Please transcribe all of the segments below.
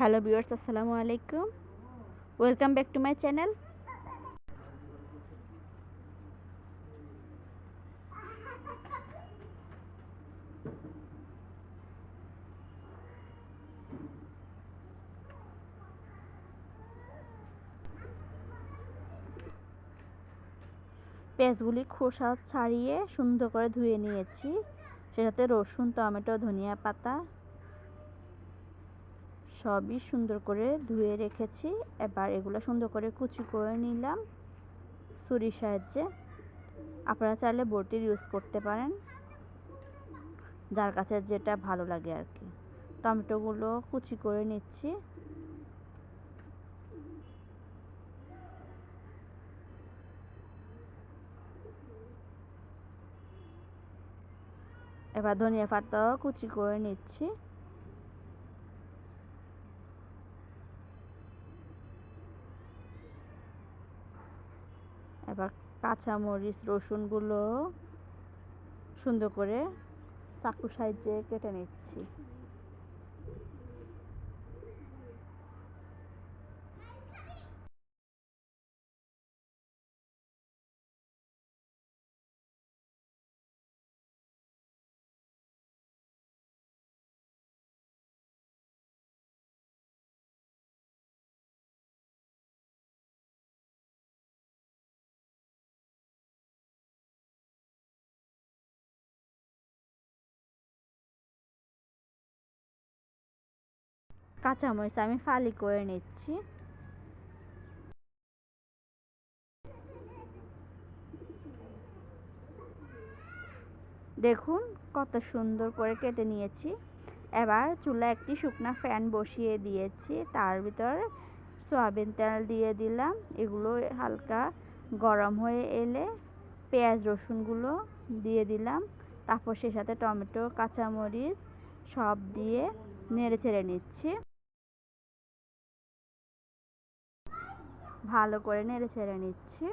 Hello viewers, আসসালামু আলাইকুম। Welcome back to my channel. পেঁয়াজগুলি খোসা ছাড়িয়ে সুন্দর করে ধুয়ে নিয়েছি। সেটাতে রসুন, টমেটো, ধনিয়া পাতা সবই সুন্দর করে ধুয়ে রেখেছি। এবার এগুলো সুন্দর করে কুচি করে নিলাম ছুরির সাহায্যে। আপনারা চাইলে বটির ইউজ করতে পারেন। যার কাছে যেটা ভালো লাগে আর কি। টমেটোগুলো কুচি করে নিচ্ছি। এবার ধনিয়া পাতাও কুচি করে নিচ্ছি। এবার কাঁচামরিচ রসুনগুলো সুন্দর করে চাকু সাহায্যে কেটে নিচ্ছি। কাঁচামরিচ আমি ফালি করে নিচ্ছি। দেখুন কত সুন্দর করে কেটে নিয়েছি। এবার চুলা একটি শুকনা ফ্যান বসিয়ে দিয়েছি। তার ভিতর সয়াবিন তেল দিয়ে দিলাম। এগুলো হালকা গরম হয়ে এলে পেঁয়াজ রসুনগুলো দিয়ে দিলাম। তারপর সে সাথে টমেটো, কাঁচামরিচ সব দিয়ে নেড়ে ছেড়ে নিচ্ছি। ভালো করে নেড়ে ছেড়ে নিচ্ছি।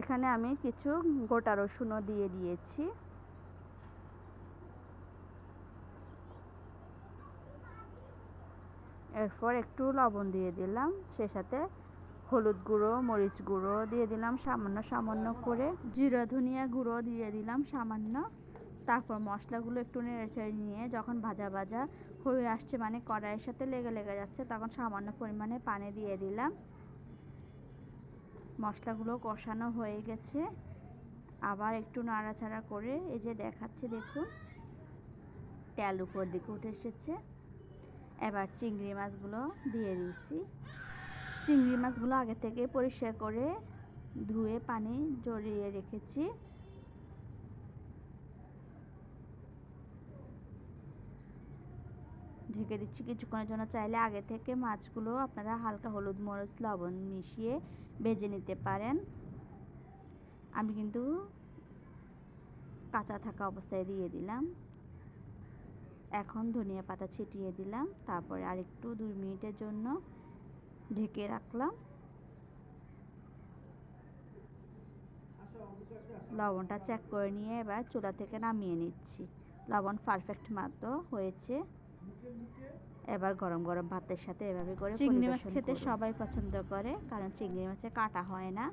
এখানে আমি কিছু গোটা রসুনও দিয়ে দিয়েছি। এরপর একটু লবণ দিয়ে দিলাম সে সাথে হলুদ গুঁড়ো, মরিচ গুঁড়ো দিয়ে দিলাম, সামান্য সামান্য করে। জিরা, ধনিয়া গুঁড়ো দিয়ে দিলাম, সামান্য। তারপর মশলাগুলো একটু নেড়েচেড়ে নিয়ে যখন ভাজা ভাজা হয়ে আসছে মানে কড়াইয়ের সাথে লেগে লেগে যাচ্ছে, তখন সামান্য পরিমাণে পানি দিয়ে দিলাম। মশলাগুলো কষানো হয়ে গেছে। আবার একটু নাড়াচাড়া করে এই যে দেখাচ্ছে, দেখুন। তেল উপর দিকে উঠে এসেছে। এবার চিংড়ি মাছগুলো দিয়ে দিয়েছি। চিংড়ি মাছগুলো আগে থেকে পরিষ্কার করে ধুয়ে পানি জড়িয়ে রেখেছি। ঢেকে দিচ্ছি কিছুক্ষণের জন্য। চাইলে আগে থেকে মাছগুলো আপনারা হালকা হলুদ মরিচ, লবণ মিশিয়ে ভেজে নিতে পারেন। আমি কিন্তু কাঁচা থাকা অবস্থায় দিয়ে দিলাম। এখন ধনিয়া পাতা ছিটিয়ে দিলাম। তারপরে আরেকটু দুই মিনিটের জন্য ঢেকে রাখলাম। লবণটা চেক করে নিয়ে এবার চুলা থেকে নামিয়ে নিচ্ছি। লবণ পারফেক্ট মতো হয়েছে। এবার গরম গরম ভাতের সাথে এভাবে করে চিংড়ি মাছ খেতে সবাই পছন্দ করে কারণ চিংড়ি মাছে কাটা হয় না।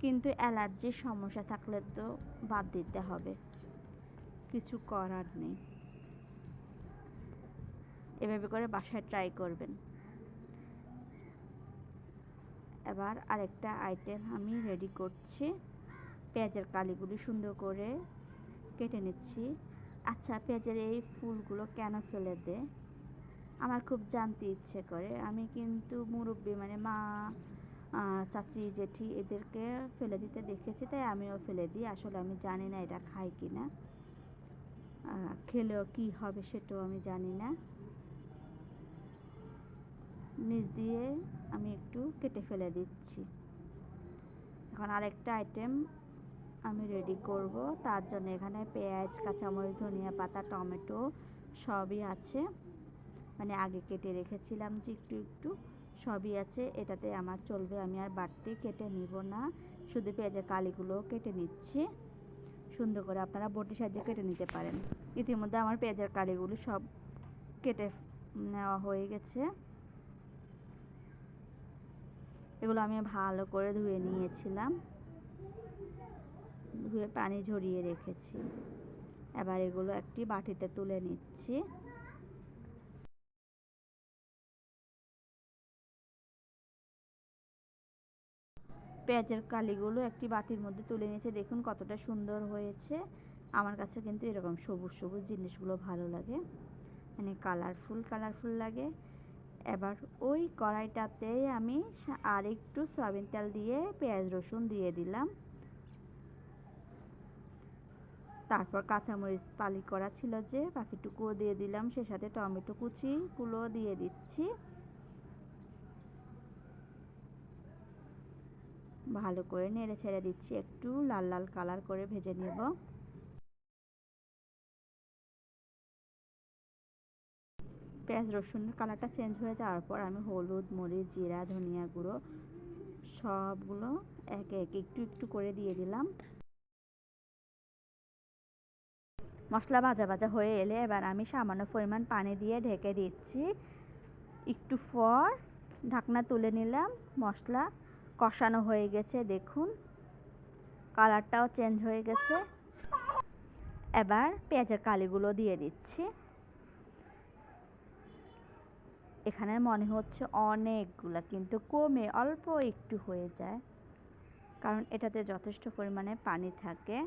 কিন্তু অ্যালার্জির সমস্যা থাকলে তো বাদ দিতে হবে। কিছু করার নেই। এভাবে করে বাসায় ট্রাই করবেন। এবার আরেকটা আইটেম আমি রেডি করছি। পেঁয়াজের কালিগুলি সুন্দর করে কেটে নিচ্ছি। আচ্ছা পেঁয়াজের এই ফুলগুলো কেন ফেলে দেয় আমার খুব জানতে ইচ্ছে করে। আমি কিন্তু মুরব্বী মানে মা চাচি, জেঠি এদেরকে ফেলে দিতে দেখেছি, তাই আমিও ফেলে দিই। আসলে আমি জানি না এটা খাই কি না খেলেও কি হবে সেটাও আমি জানি না। নিচ দিয়ে আমি একটু কেটে ফেলে দিচ্ছি। এখন আরেকটা আইটেম আমি রেডি করব। তার জন্য এখানে পেঁয়াজ, কাঁচামরিচ, ধনিয়া পাতা, টমেটো সবই আছে। মানে আগে কেটে রেখেছিলাম যে একটু একটু, সবই আছে। এটাতে আমার চলবে, আমি আর বাড়তি কেটে নিব না। শুধু পেঁয়াজের কালিগুলো কেটে নিচ্ছি। সুন্দর করে আপনারা বটি সাহায্যে কেটে নিতে পারেন। ইতিমধ্যে আমার পেঁয়াজের কালিগুলি সব কেটে নেওয়া হয়ে গেছে। এগুলো আমি ভালো করে ধুয়ে নিয়েছিলাম। ধুয়ে পানি ঝরিয়ে রেখেছি। এবার এগুলো একটি বাটিতে তুলে নিচ্ছি। পেঁয়াজের কালিগুলো একটি বাটির মধ্যে তুলে নিয়েছে। দেখুন কতটা সুন্দর হয়েছে। আমার কাছে কিন্তু এরকম সবুজ সবুজ জিনিসগুলো ভালো লাগে। মানে কালারফুল কালারফুল লাগে। এবার ওই কড়াইটাতে আমি আর একটু সয়াবিন তেল দিয়ে পেঁয়াজ রসুন দিয়ে দিলাম। তারপর কাঁচামরিচ পালি করা ছিল যে, বাকিটুকুও দিয়ে দিলাম। সে সাথে টমেটো কুচি কুচিগুলো দিয়ে দিচ্ছি। ভালো করে নেড়ে ছেড়ে দিচ্ছি। একটু লাল লাল কালার করে ভেজে নেব। পেঁয়াজ, রসুনের কালারটা চেঞ্জ হয়ে যাওয়ার পর আমি হলুদ, মরিচ, জিরা, ধনিয়া গুঁড়ো সবগুলো একে একে একটু একটু করে দিয়ে দিলাম। মশলা ভাজা ভাজা হয়ে এলে এবার আমি সামান্য পরিমাণ পানি দিয়ে ঢেকে দিচ্ছি। একটু পর ঢাকনা তুলে নিলাম, মশলা কষানো হয়ে গেছে, দেখুন। কালারটাও চেঞ্জ হয়ে গেছে। এবার পেঁয়াজের কালিগুলো দিয়ে দিচ্ছি। এখানে মনে হচ্ছে অনেকগুলো, কিন্তু কমে অল্প একটু হয়ে যায়, কারণ এটাতে যথেষ্ট পরিমাণে পানি থাকে।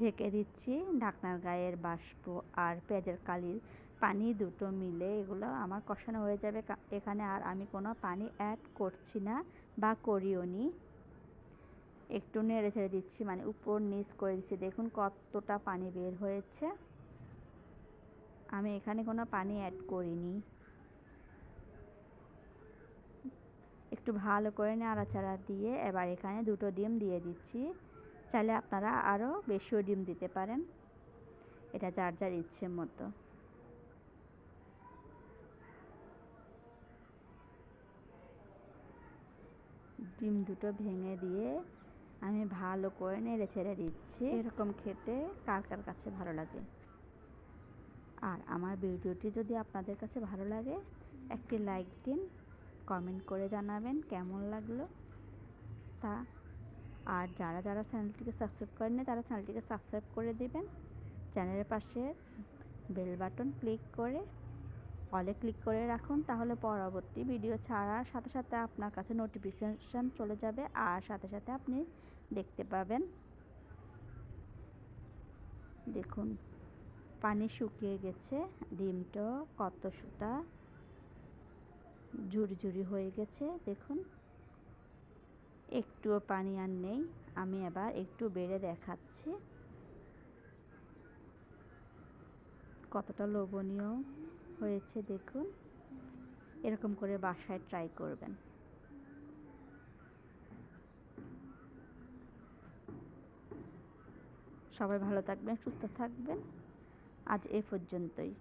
ঢেকে দিচ্ছি। ঢাকনার গায়ের বাষ্প আর পেঁয়াজের কালির পানি দুটো মিলে এগুলো আমার কষানো হয়ে যাবে। এখানে আর আমি কোনো পানি অ্যাড করছি না বা করিও নি। একটু নেড়ে ছেড়ে দিচ্ছি মানে উপর নিচ করে দিচ্ছি। দেখুন কতটা পানি বের হয়েছে। আমি এখানে কোনো পানি অ্যাড করিনি। একটু ভালো করে নাড়াচাড়া দিয়ে এবার এখানে দুটো ডিম দিয়ে দিচ্ছি। চাইলে আপনারা আরও বেশিও ডিম দিতে পারেন। এটা যার যার ইচ্ছে মতো। ডিম দুটো ভেঙে দিয়ে আমি ভালো করে নেড়ে ছেড়ে দিচ্ছি। এরকম খেতে কার কার কাছে ভালো লাগে? আর আমার ভিডিওটি যদি আপনাদের কাছে ভালো লাগে, একটি লাইক দিন, কমেন্ট করে জানাবেন কেমন লাগল তা আর যারা যারা চ্যানেলটিকে সাবস্ক্রাইব করেননি, তারা চ্যানেলটিকে সাবস্ক্রাইব করে দেবেন। চ্যানেলের পাশে বেল বাটন ক্লিক করে, অলে ক্লিক করে রাখুন, তাহলে পরবর্তী ভিডিও ছাড়ার সাথে সাথে আপনার কাছে নোটিফিকেশান চলে যাবে আর সাথে সাথে আপনি দেখতে পাবেন। দেখুন, পানি শুকিয়ে গেছে, ডিমটা কত সুতা ঝুরি ঝুরি হয়ে গেছে, দেখুন। একটুও পানি আর নেই। আমি এবার একটু বেড়ে দেখাচ্ছি। কতটা লোভনীয় হয়েছে দেখুন। এরকম করে বাসায় ট্রাই করবেন। সবাই ভালো থাকবেন, সুস্থ থাকবেন। আজ এ পর্যন্তই।